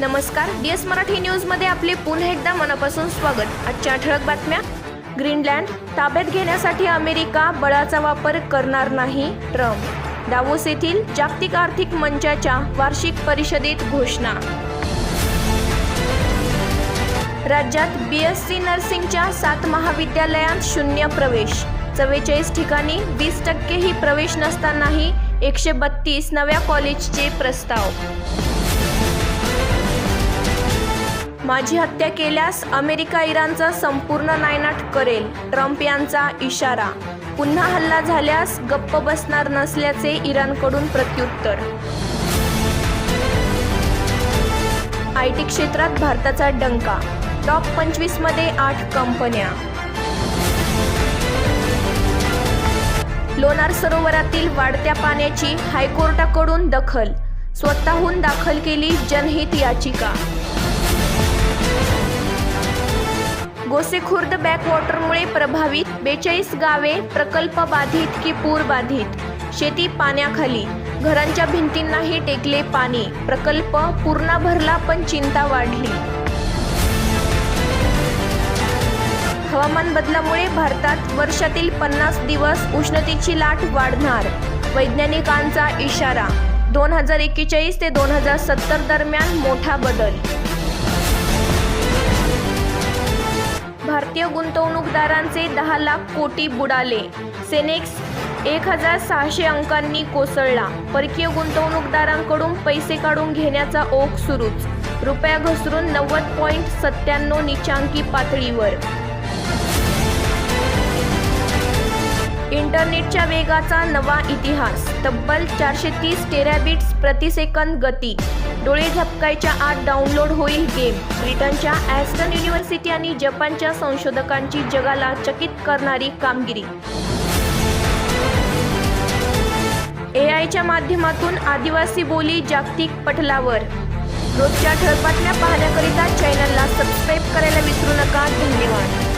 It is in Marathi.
नमस्कार. डी एस मराठी न्यूजमध्ये आपले पुन्हा एकदा मनापासून स्वागत. आजच्या ठळक बातम्या. ग्रीनलँड ताब्यात घेण्यासाठी अमेरिका बळाचा वापर करणार नाही ट्रम्प. दावोस येथील जागतिक आर्थिक मंचाच्या वार्षिक परिषदेत घोषणा. राज्यात बी एस सी नर्सिंगच्या सात महाविद्यालयात शून्य प्रवेश. चव्वेचाळीस ठिकाणी वीस टक्केही प्रवेश नसतानाही एकशे बत्तीस नव्या कॉलेजचे प्रस्ताव. माझी हत्या केल्यास अमेरिका इराणचा संपूर्ण नायनाट करेल ट्रम्प यांचा इशारा. पुन्हा हल्ला झाल्यास गप्प बसणार नसल्याचे इराणकडून प्रत्युत्तर. आय टी क्षेत्रात भारताचा डंका टॉप पंचवीसमध्ये आठ कंपन्या. लोणार सरोवरातील वाढत्या पाण्याची हायकोर्टाकडून दखल स्वतःहून दाखल केली जनहित याचिका. गोसेखुर्द बॅकवॉटरमुळे प्रभावित बेचाळीस गावे प्रकल्प बाधित की पूर बाधित? शेती पाण्याखाली. घरांच्या भिंतींनाही टेकले पाणी. प्रकल्प पूर्ण भरला पण चिंता वाढली. हवामान बदलामुळे भारतात वर्षातील पन्नास दिवस उष्णतेची लाट वाढणार. वैज्ञानिकांचा इशारा दोन हजार एक्केचाळीस ते दोन हजार सत्तर दरम्यान मोठा बदल. गुंतवणूकदारांचे दहा लाख कोटी बुडाले. सेनेक्स एक हजार सहाशे अंकांनी कोसळला. परकीय गुंतवणूकदारांकडून पैसे काढून घेण्याचा ओघ सुरूच. रुपया घसरून नव्वद पॉईंट सत्त्याण्णव निचांकी पातळीवर. इंटरनेटच्या वेगाचा नवा इतिहास. तब्बल चारशे तीस टेराबिट्स प्रतिसेकंद गती. डोळे झपकायच्या आत डाउनलोड होईल गेम. ब्रिटनच्या ॲस्टन युनिव्हर्सिटी आणि जपानच्या संशोधकांची जगाला चकित करणारी कामगिरी. ए आयच्या माध्यमातून आदिवासी बोली जागतिक पटलावर. रोजच्या ठळपाटल्या पाहण्याकरिता चॅनलला सबस्क्राईब करायला विसरू नका. धन्यवाद.